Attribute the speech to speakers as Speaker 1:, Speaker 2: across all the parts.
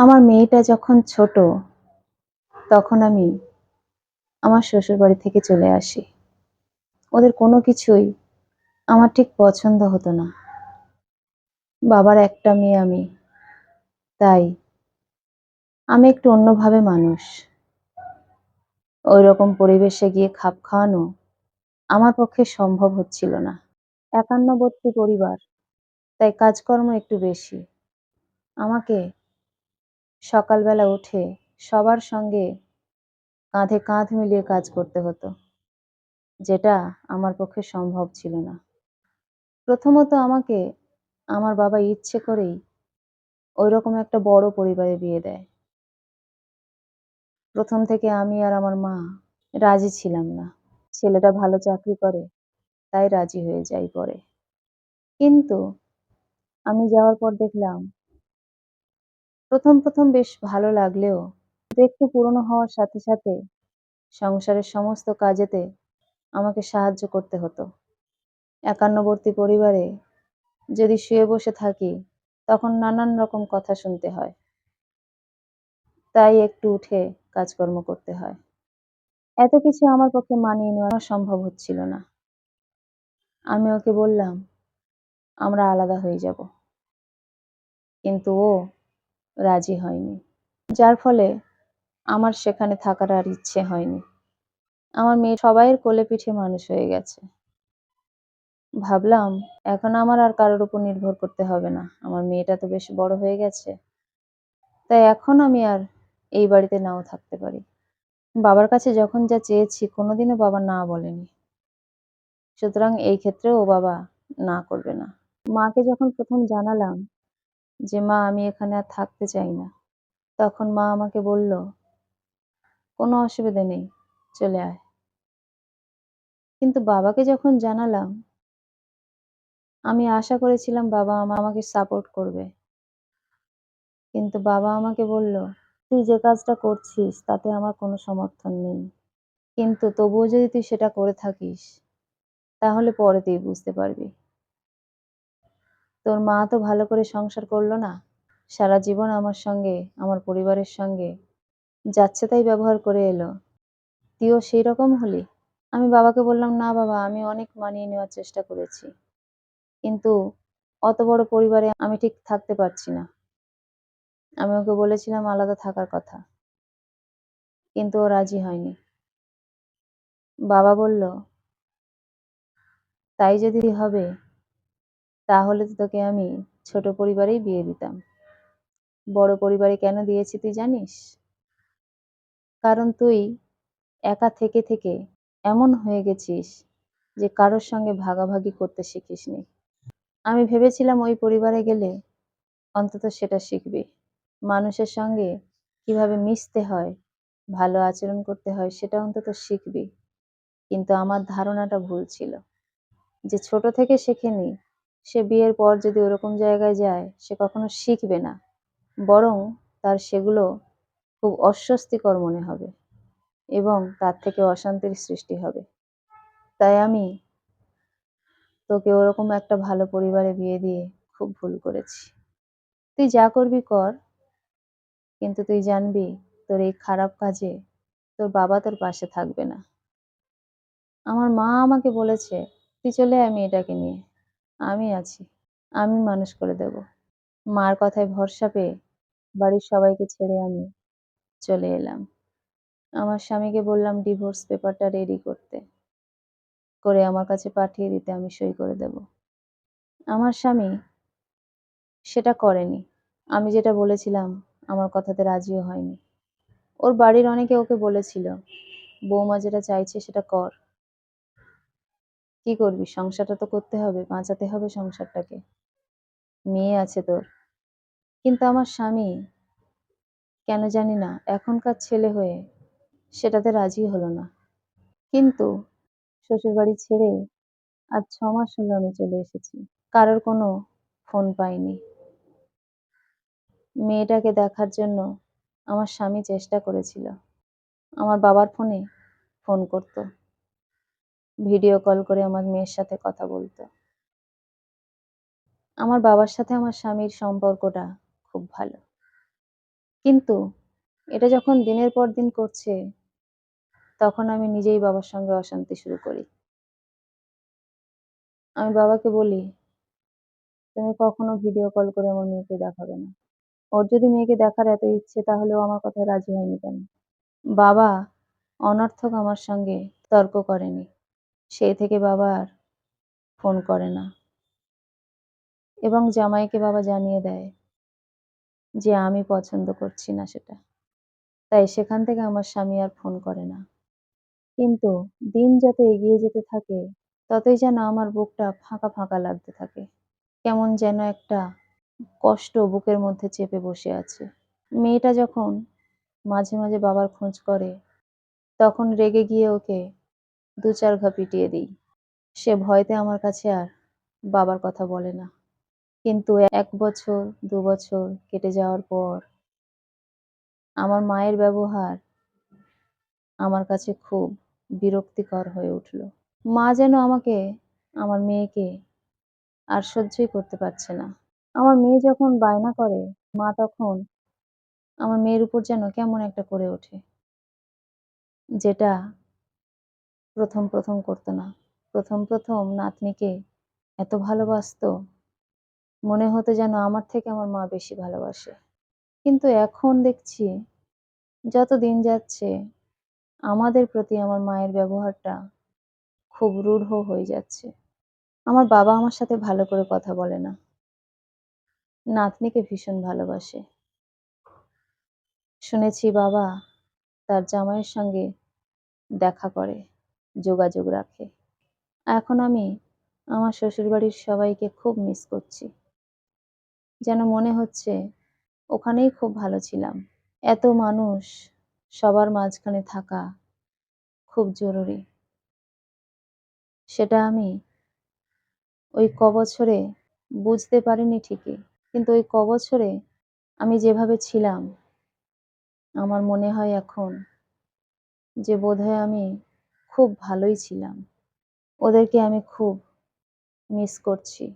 Speaker 1: আমার মেয়েটা যখন ছোট, তখন আমি আমার শ্বশুরবাড়ি থেকে চলে আসি। ওদের কোনো কিছুই আমার ঠিক পছন্দ হতো না। বাবার একটা মেয়ে আমি, তাই আমি একটু অন্যভাবে মানুষ। ওই রকম পরিবেশে গিয়ে খাপ খাওয়ানো আমার পক্ষে সম্ভব হচ্ছিল না। একান্নবর্তী পরিবার, তাই কাজকর্ম একটু বেশি। আমাকে সকালবেলা উঠে সবার সঙ্গে কাঁধে কাঁধ মিলিয়ে কাজ করতে হতো, যেটা আমার পক্ষে সম্ভব ছিল না। প্রথমত আমাকে আমার বাবা ইচ্ছে করেই ওই রকম একটা বড় পরিবারে বিয়ে দেয়। প্রথম থেকে আমি আর আমার মা রাজি ছিলাম না। ছেলেটা ভালো চাকরি করে, তাই রাজি হয়ে যাই পরে। কিন্তু আমি যাওয়ার পর দেখলাম প্রথম প্রথম বেশ ভালো লাগলেও একটু পুরনো হওয়ার সাথে সাথে সংসারের সমস্ত কাজেতে আমাকে সাহায্য করতে হতো। একান্নবর্তী পরিবারে যদি শুয়ে বসে থাকি, তখন নানান রকম কথা শুনতে হয়। তাই একটু উঠে কাজকর্ম করতে হয়। এত কিছু আমার পক্ষে মানিয়ে নেওয়া সম্ভব হচ্ছিল না। আমি ওকে বললাম, আমরা আলাদা হয়ে যাব। কিন্তু ও রাজি হয়নি। যার ফলে আমার সেখানে থাকার আর ইচ্ছে হয়নি। আমার মেয়ে সবাইয়ের কোলে পিঠে মানুষ হয়ে গেছে। ভাবলাম, এখন আমার আর কারোর উপর নির্ভর করতে হবে না। আমার মেয়েটা তো বেশ বড় হয়ে গেছে। তাই এখন আমি আর এই বাড়িতে নাও থাকতে পারি। বাবার কাছে যখন যা চেয়েছি, কোনোদিনও বাবা না বলেনি। সুতরাং এই ক্ষেত্রেও ও বাবা না করবে না। মাকে যখন প্রথম জানালাম যে, মা, আমি এখানে আর থাকতে চাই না। তখন মা আমাকে বলল, কোনো অসুবিধা নেই, চলে আয়। কিন্তু বাবাকে যখন জানালাম, আমি আশা করেছিলাম বাবা আমা, আমাকে সাপোর্ট করবে। কিন্তু বাবা আমাকে বলল, তুই যে কাজটা করছিস, তাতে আমার কোনো সমর্থন নেই। কিন্তু তবুও যদি তুই সেটা করে থাকিস, তাহলে পরে তুই বুঝতে পারবি। তোর মা তো ভালো করে সংসার করল না। সারা জীবন আমার সঙ্গে, আমার পরিবারের সঙ্গে। যাচ্ছে তাই ব্যবহার করে এলো। তুইও সেই রকম হলি? আমি বাবাকে বললাম, না বাবা, আমি অনেক মানিয়ে নেওয়ার চেষ্টা করেছি। কিন্তু অত বড় পরিবারে আমি ঠিক থাকতে পারছি না। আমি ওকে বলেছিলাম আলাদা থাকার কথা। কিন্তু ও রাজি হয়নি। বাবা বলল, তাই যদি হবে তাহলে তো তোকে আমি ছোট পরিবারেই বিয়ে দিতাম। বড় পরিবারে কেন দিয়েছি তুই জানিস? কারণ তুই একা থেকে থেকে এমন হয়ে গেছিস যে কারোর সঙ্গে ভাগাভাগি করতে শিখিসনি। আমি ভেবেছিলাম ওই পরিবারে গেলে অন্তত সেটা শিখবি। মানুষের সঙ্গে কীভাবে মিশতে হয়, ভালো আচরণ করতে হয় সেটা অন্তত শিখবি। কিন্তু আমার ধারণাটা ভুল ছিল। যে ছোট থেকে শেখেনি সে বিয়ের পর যদি ওরকম জায়গায় যায়, সে কখনো শিখবে না। বরং তার সেগুলো খুব অস্বস্তিকর মনে হবে এবং তার থেকে অশান্তির সৃষ্টি হবে। তাই আমি তোকে ওরকম একটা ভালো পরিবারে বিয়ে দিয়ে খুব ভুল করেছি। তুই যা করবি কর, কিন্তু তুই জানবি তোর এই খারাপ কাজে তোর বাবা তোর পাশে থাকবে না। আমার মা আমাকে বলেছে, তুই চলে আয় মেয়েটাকে নিয়ে। আমি আছি, আমি মানুষ করে দেব। মার কথায় ভরসা পেয়ে বাড়ির সবাইকে ছেড়ে আমি চলে এলাম। আমার স্বামীকে বললাম ডিভোর্স পেপারটা রেডি করতে। করে আমার কাছে পাঠিয়ে দিতে আমি সই করে দেব। আমার স্বামী সেটা করেনি। আমি যেটা বলেছিলাম, আমার কথাতে রাজিও হয়নি। ওর বাড়ির অনেকে ওকে বলেছিল, বৌমা যেটা চাইছে সেটা কর। কি করবি? সংসারটা তো করতে হবে, বাঁচাতে হবে সংসারটাকে। মেয়ে আছে তোর। কিন্তু আমার স্বামী, কেন জানি না, এখনকার ছেলে হয়ে সেটাতে রাজি হলো না। কিন্তু শ্বশুরবাড়ি ছেড়ে আজ ছ মাস হলো আমি চলে এসেছি। কারোর কোনো ফোন পাইনি। মেয়েটাকে দেখার জন্য আমার স্বামী চেষ্টা করেছিল। আমার বাবার ফোনে ফোন করত। ভিডিও কল করে আমার মেয়ের সাথে কথা বলতো আমার বাবার সাথে আমার স্বামীর সম্পর্কটা খুব ভালো কিন্তু এটা যখন দিনের পর দিন করছে, তখন আমি নিজেই বাবার সঙ্গে অশান্তি শুরু করি। আমি বাবাকে বলি, "তুমি কখনো ভিডিও কল করে আমার মেয়েকে দেখাবে না। ওর যদি মেয়েকে দেখার এত ইচ্ছে তাহলে ও আমার কথায় রাজি হয়নি কেন?" বাবা অনর্থক আমার সঙ্গে তর্ক করেনি। সেই থেকে বাবা আর ফোন করে না। এবং জামাইকে বাবা জানিয়ে দেয় যে আমি পছন্দ করছি না সেটা। তাই সেখান থেকে আমার স্বামী আর ফোন করে না। কিন্তু দিন যত এগিয়ে যেতে থাকে, ততই যেন আমার বুকটা ফাঁকা, ফাঁকা লাগতে থাকে। কেমন যেন একটা কষ্ট বুকের মধ্যে চেপে বসে আছে। মেয়েটা যখন মাঝে, মাঝে বাবার খোঁজ করে, তখন রেগে গিয়ে ওকে ২-৪ ঘা পিটিয়ে দিই। সে ভয়তে আমার কাছে আর বাবার কথা বলে না। কিন্তু এক বছর, দু বছর কেটে যাওয়ার পর আমার মায়ের ব্যবহার আমার কাছে খুব বিরক্তিকর হয়ে উঠল। মা যেন আমাকে, আমার মেয়েকে আর সহ্যই করতে পারছে না। আমার মেয়ে যখন বায়না করে, মা তখন আমার মেয়ের উপর যেন কেমন একটা করে ওঠে। যেটা ১ম, ১ম করত না। ১ম, ১ম নাতনিকে এত ভালোবাসত, মনে হতো যেন আমার থেকে আমার মা বেশি ভালোবাসে। কিন্তু এখন দেখছি, যত দিন যাচ্ছে আমাদের প্রতি আমার মায়ের ব্যবহারটা খুব রূঢ় হয়ে যাচ্ছে। আমার বাবা আমার সাথে ভালো করে কথা বলে না। নাতনিকে ভীষণ ভালোবাসে। শুনেছি বাবা তার জামাইয়ের সঙ্গে দেখা করে, যোগাযোগ রাখে। এখন আমি আমার শ্বশুরবাড়ির সবাইকে খুব মিস করছি। যেন মনে হচ্ছে ওখানেই খুব ভালো ছিলাম। এত মানুষ সবার মাঝখানে থাকা খুব জরুরি। সেটা আমি ওই কবছরে বুঝতে পারিনি ঠিকই। কিন্তু ওই কবছরে আমি যেভাবে ছিলাম, আমার মনে হয় এখন যে বোধহয় আমি খুব ভালোই ছিলাম। ওদেরকে আমি খুব মিস করছি।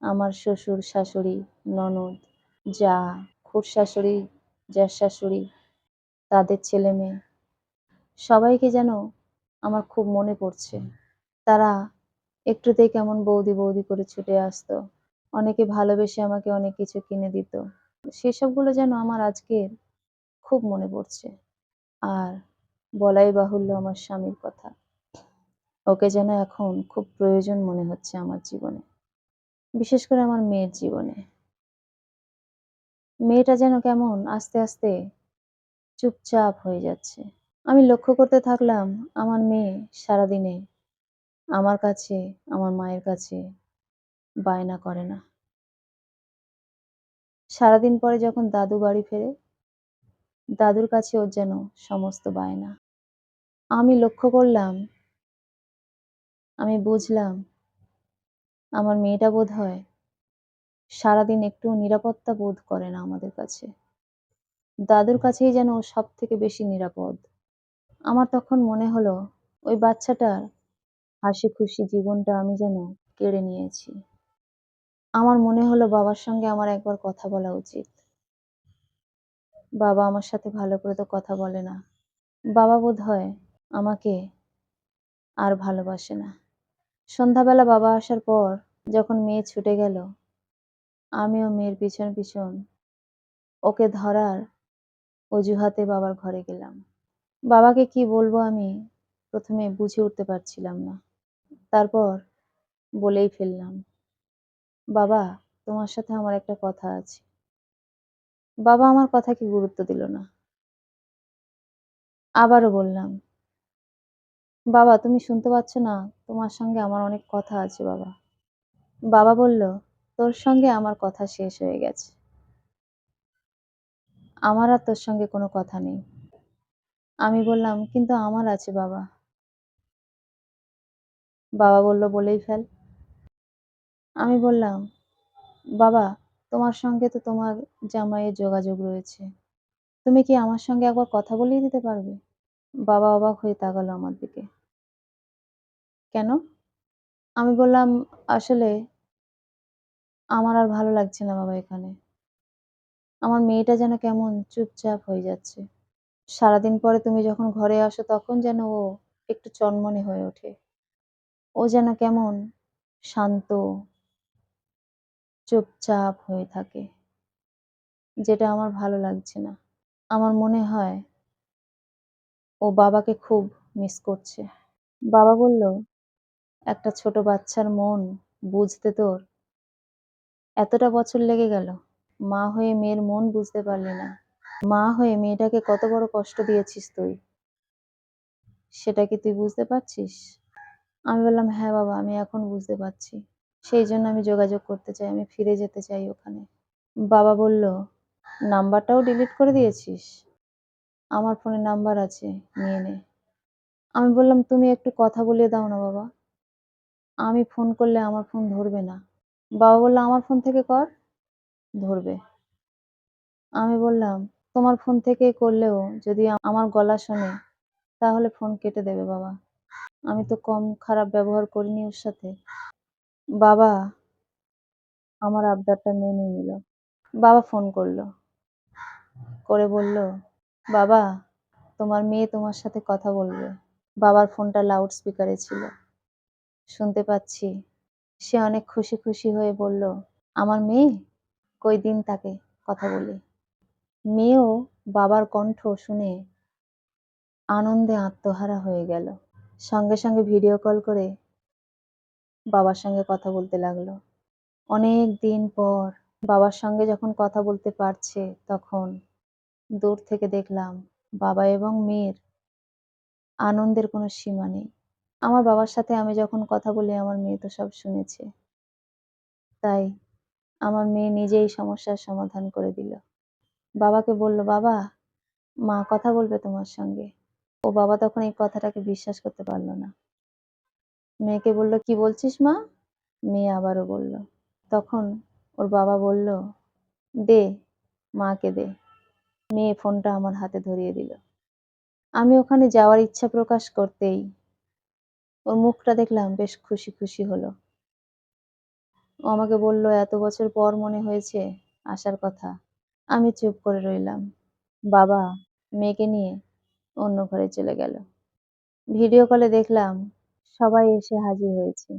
Speaker 1: আমার শ্বশুর, শাশুড়ি, ননদ, যা খুর শাশুড়ি খুড়শাশুড়ি, শাশুড়ি তাদের ছেলে মেয়ে সবাইকে যেন আমার খুব মনে পড়ছে। তারা একটুতেই কেমন বৌদি, বৌদি করে ছুটে আসতো। অনেকে ভালোবেসে আমাকে অনেক কিছু কিনে দিত। সেসবগুলো যেন আমার আজকের খুব মনে পড়ছে। আর বলাই বাহুল্য আমার স্বামীর কথা। ওকে যেন এখন খুব প্রয়োজন মনে হচ্ছে আমার জীবনে। বিশেষ করে আমার মেয়ের জীবনে। মেয়েটা যেন কেমন আস্তে, আস্তে চুপচাপ হয়ে যাচ্ছে। আমি লক্ষ্য করতে থাকলাম আমার মেয়ে সারাদিনে আমার কাছে, আমার মায়ের কাছে বায়না করে না। সারাদিন পরে যখন দাদু বাড়ি ফেরে, দাদুর কাছে ওর যেন সমস্ত বায়না। আমি লক্ষ্য করলাম, আমি বুঝলাম আমার মেয়েটা বোধ হয় সারাদিন একটুও নিরাপত্তা বোধ করে না আমাদের কাছে। দাদুর কাছেই যেন ও সবথেকে বেশি নিরাপদ। আমার তখন মনে হলো ওই বাচ্চাটার হাসি-খুশি জীবনটা আমি যেন কেড়ে নিয়েছি। আমার মনে হলো বাবার সঙ্গে আমার একবার কথা বলা উচিত। বাবা আমার সাথে ভালো করে তো কথা বলে না। বাবা বোধহয় আমাকে আর ভালোবাসে না। সন্ধ্যাবেলা বাবা আসার পর যখন মেয়ে ছুটে গেল, আমিও মেয়ের পিছন, পিছন ওকে ধরার অজুহাতে বাবার ঘরে গেলাম। বাবাকে কি বলব আমি প্রথমে বুঝে উঠতে পারছিলাম না। তারপর বলেই ফেললাম, "বাবা, তোমার সাথে আমার একটা কথা আছে।" বাবা আমার কথাকে গুরুত্ব দিল না। আবারও বললাম, "বাবা তুমি শুনতে পাচ্ছ না? তোমার সঙ্গে আমার অনেক কথা আছে বাবা।" বাবা বলল, "তোর সঙ্গে আমার কথা শেষ হয়ে গেছে। আমার আর তোর সঙ্গে কোনো কথা নেই।" আমি বললাম, "কিন্তু আমার আছে বাবা।" বাবা বলল, "বলেই ফেল।" আমি বললাম, "বাবা, তোমার সঙ্গে তো তোমার জামাইয়ের যোগাযোগ রয়েছে। তুমি কি আমার সঙ্গে একবার কথা বলিয়ে দিতে পারবে?" বাবা অবাক হয়ে তাকালো আমার দিকে। "কেন?" আমি বললাম, "আসলে আমার আর ভালো লাগছে না বাবা এখানে। আমার মেয়েটা যেন কেমন চুপচাপ হয়ে যাচ্ছে। সারাদিন পরে তুমি যখন ঘরে আসো তখন যেন ও একটু চনমনে হয়ে ওঠে। ও যেন কেমন শান্ত চুপচাপ হয়ে থাকে। যেটা আমার ভালো লাগছে না। আমার মনে হয় ও বাবাকে খুব মিস করছে। বাবা বলল, "একটা ছোট বাচ্চার মন বুঝতে তোর এতটা বছর লেগে গেল? মা হয়ে মেয়ের মন বুঝতে পারলি না। মা হয়ে মেয়েটাকে কত বড় কষ্ট দিয়েছিস তুই। সেটা কি তুই বুঝতে পারছিস?" আমি বললাম, "হ্যাঁ বাবা, আমি এখন বুঝতে পারছি। সেই জন্য আমি যোগাযোগ করতে চাই। আমি ফিরে যেতে চাই ওখানে।" বাবা বলল, "নাম্বারটাও ডিলিট করে দিয়েছিস? আমার ফোনে নাম্বার আছে, নিয়ে নে।" আমি বললাম, "তুমি একটু কথা বলিয়ে দাও না বাবা। আমি ফোন করলে আমার ফোন ধরবে না।" বাবা বলল "আমার ফোন থেকে কর, ধরবে।" আমি বললাম, "তোমার ফোন থেকে করলেও যদি আমার গলা শোনে তাহলে ফোন কেটে দেবে বাবা। আমি তো কম খারাপ ব্যবহার করিনি ওর সাথে।" বাবা আমার আবদারটা মেনে নিল। বাবা ফোন করল করে বলল, "বাবা, তোমার মেয়ে তোমার সাথে কথা বলবে।" বাবার ফোনটা লাউড স্পিকারে ছিল। শুনতে পাচ্ছি। সে অনেক খুশি, খুশি হয়ে বলল, "আমার মেয়ে? কই দিন তাকে কথা বলি।" মেয়েও বাবার কণ্ঠ শুনে আনন্দে আত্মহারা হয়ে গেল। সঙ্গে, সঙ্গে ভিডিও কল করে বাবার সঙ্গে কথা বলতে লাগল। অনেক দিন পর বাবার সঙ্গে যখন কথা বলতে পারছে তখন দূর থেকে দেখলাম বাবা এবং মেয়ের আনন্দের কোনো সীমা নেই। আমার বাবার সাথে আমি যখন কথা বলি আমার মেয়ে তো সব শুনেছে। তাই আমার মেয়ে নিজেই সমস্যার সমাধান করে দিল। বাবাকে বলল, "বাবা, মা কথা বলবে তোমার সঙ্গে।" ও বাবা তখন এই কথাটাকে বিশ্বাস করতে পারল না। মেয়েকে বলল, "কি বলছিস মা?" মেয়ে আবারও বলল। তখন ওর বাবা বলল, "দে, মাকে দে।" মেয়ে ফোনটা আমার হাতে ধরিয়ে দিল। আমি ওখানে যাওয়ার ইচ্ছা প্রকাশ করতেই ওর মুখটা দেখলাম বেশ খুশি, খুশি হলো। ও আমাকে বলল, "এত বছর পর মনে হয়েছে আসার কথা।" আমি চুপ করে রইলাম। বাবা মেয়েকে নিয়ে অন্য ঘরে চলে গেল। ভিডিও কলে দেখলাম সবাই এসে হাজির হয়েছে।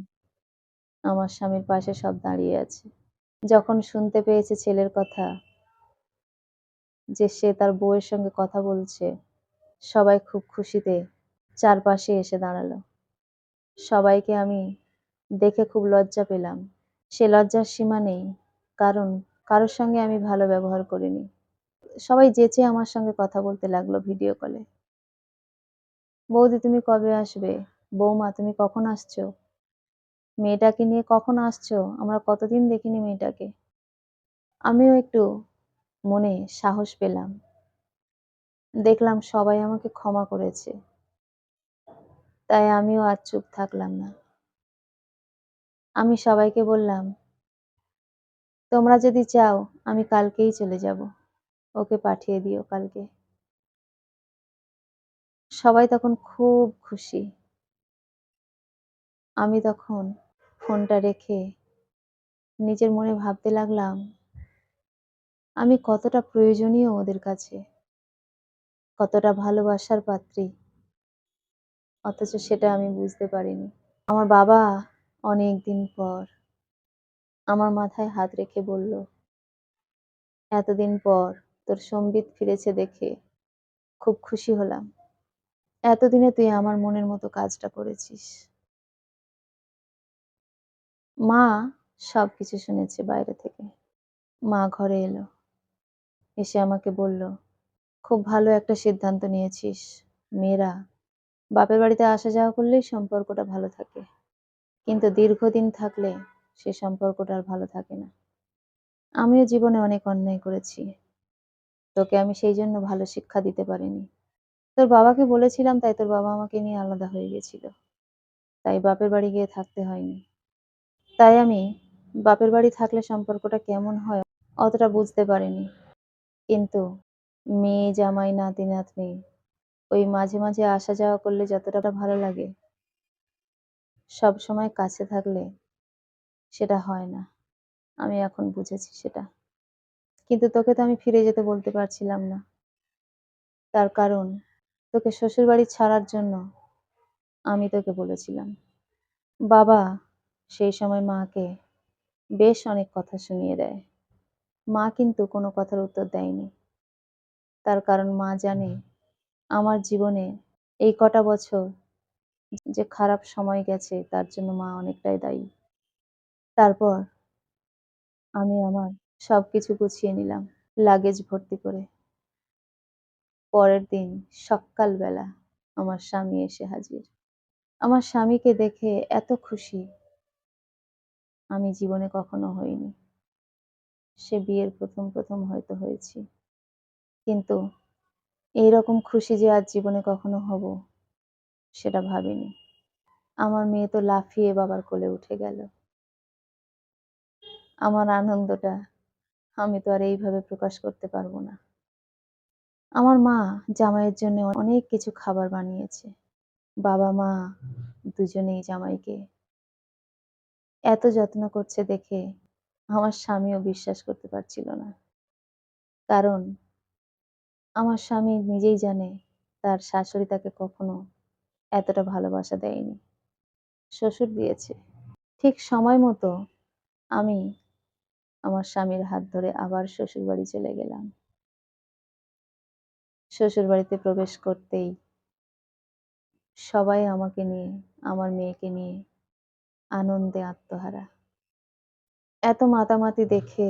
Speaker 1: আমার স্বামীর পাশে সব দাঁড়িয়ে আছে। যখন শুনতে পেয়েছে ছেলের কথা যে সে তার বউয়ের সঙ্গে কথা বলছে, সবাই খুব খুশিতে চারপাশে এসে দাঁড়াল। সবাইকে আমি দেখে খুব লজ্জা পেলাম। সে লজ্জার সীমা নেই। কারণ কারোর সঙ্গে আমি ভালো ব্যবহার করিনি। সবাই যেচে আমার সঙ্গে কথা বলতে লাগল ভিডিও কলে। "বৌদি তুমি কবে আসবে? বৌমা তুমি কখন আসছো? মেয়েটাকে নিয়ে কখন আসছো? আমরা কতদিন দেখিনি মেয়েটাকে।" আমিও একটু মনে সাহস পেলাম। দেখলাম সবাই আমাকে ক্ষমা করেছে। তাই আমিও আর চুপ থাকলাম না। আমি সবাইকে বললাম, "তোমরা যদি চাও আমি কালকেই চলে যাব। ওকে পাঠিয়ে দিও কালকে।" সবাই তখন খুব খুশি। আমি তখন ফোনটা রেখে নিজের মনে ভাবতে লাগলাম, আমি কতটা প্রয়োজনীয় ওদের কাছে, কতটা ভালোবাসার পাত্রী। অথচ সেটা আমি বুঝতে পারিনি। আমার বাবা অনেক দিন পর আমার মাথায় হাত রেখে বলল, "এতদিন পর তোর সম্বিত ফিরেছে দেখে খুব খুশি হলাম। এতদিনে তুই আমার মনের মতো কাজটা করেছিস।" মা সব কিছু শুনেছে বাইরে থেকে। মা ঘরে এলো। এসে আমাকে বলল, "খুব ভালো একটা সিদ্ধান্ত নিয়েছিস। মেয়েরা বাপের বাড়িতে আসা যাওয়া করলেই সম্পর্কটা ভালো থাকে। কিন্তু দীর্ঘদিন থাকলে সে সম্পর্কটা আর ভালো থাকে না। আমিও জীবনে অনেক অন্যায় করেছি। তোকে আমি সেই জন্য ভালো শিক্ষা দিতে পারিনি। তোর বাবাকে বলেছিলাম তাই তোর বাবা আমাকে নিয়ে আলাদা হয়ে গেছিল। তাই বাপের বাড়ি গিয়ে থাকতে হয়নি। তাই আমি বাপের বাড়ি থাকলে সম্পর্কটা কেমন হয় অতটা বুঝতে পারিনি। কিন্তু মেয়ে, জামাই, নাতি-নাতনি ওই মাঝে, মাঝে আসা যাওয়া করলে যতটা ভালো লাগে সবসময় কাছে থাকলে সেটা হয় না। আমি এখন বুঝেছি সেটা। কিন্তু তোকে তো আমি ফিরে যেতে বলতে পারছিলাম না তার কারণ তোকে শ্বশুরবাড়ি ছাড়ার জন্য আমি তোকে বলেছিলাম বাবা সেই সময় মাকে বেশ অনেক কথা শুনিয়ে দেয় মা কিন্তু কোনো কথার উত্তর দেয়নি। তার কারণ মা জানে আমার জীবনে এই কটা বছর যে খারাপ সময় গেছে তার জন্য মা অনেকটাই দায়ী। তারপর আমি আমার সবকিছু গুছিয়ে নিলাম লাগেজ ভর্তি করে। পরের দিন সকালবেলা আমার স্বামী এসে হাজির। আমার স্বামীকে দেখে এত খুশি। আমি জীবনে কখনো হইনি। সে বিয়ের প্রথম প্রথম হয়তো হয়েছি। কিন্তু এইরকম খুশি যে আজ জীবনে কখনো হব, সেটা ভাবিনি। আমার মেয়ে তো লাফিয়ে বাবার কোলে উঠে গেল। আমার আনন্দটা আমি তো আর এইভাবে প্রকাশ করতে পারব না। আমার মা জামাইয়ের জন্য অনেক কিছু খাবার বানিয়েছে। বাবা, মা দুজনেই জামাইকে এত যত্ন করছে দেখে আমার স্বামীও বিশ্বাস করতে পারছিল না। কারণ আমার স্বামী নিজেই জানে তার শাশুড়ি তাকে কখনো এতটা ভালোবাসা দেয়নি। শ্বশুর দিয়েছে। ঠিক সময় মতো আমি আমার স্বামীর হাত ধরে আবার শ্বশুর বাড়ি চলে গেলাম। শ্বশুর বাড়িতে প্রবেশ করতেই সবাই আমাকে নিয়ে, আমার মেয়েকে নিয়ে আনন্দে আত্মহারা। এত মাতামাতি দেখে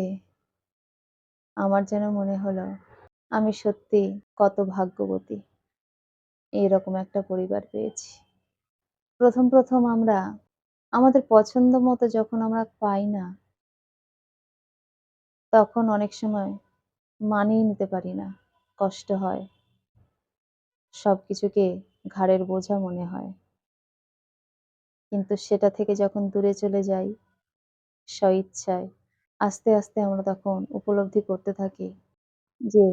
Speaker 1: আমার যেন মনে হলো, আমি সত্যি কত ভাগ্যবতী। এইরকম একটা পরিবার পেয়েছি। প্রথম প্রথম আমরা, আমাদের পছন্দ মতো যখন আমরা পাই না, তখন অনেক সময় মানিয়ে নিতে পারি না। কষ্ট হয়। সব কিছুকে ঘাড়ের বোঝা মনে হয়। কিন্তু সেটা থেকে যখন দূরে চলে যাই স্বইচ্ছায়। আস্তে আস্তে আমরা তখন উপলব্ধি করতে থাকি যে,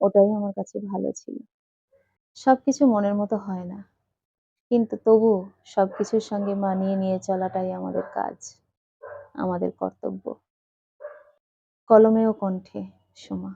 Speaker 1: ওটাই আমার কাছে ভালো ছিল। সব কিছু মনের মতো হয় না। কিন্তু তবু সব কিছুর সঙ্গে মানিয়ে নিয়ে চলাটাই আমাদের কাজ, আমাদের কর্তব্য। কলমে ও কণ্ঠে, সোমা।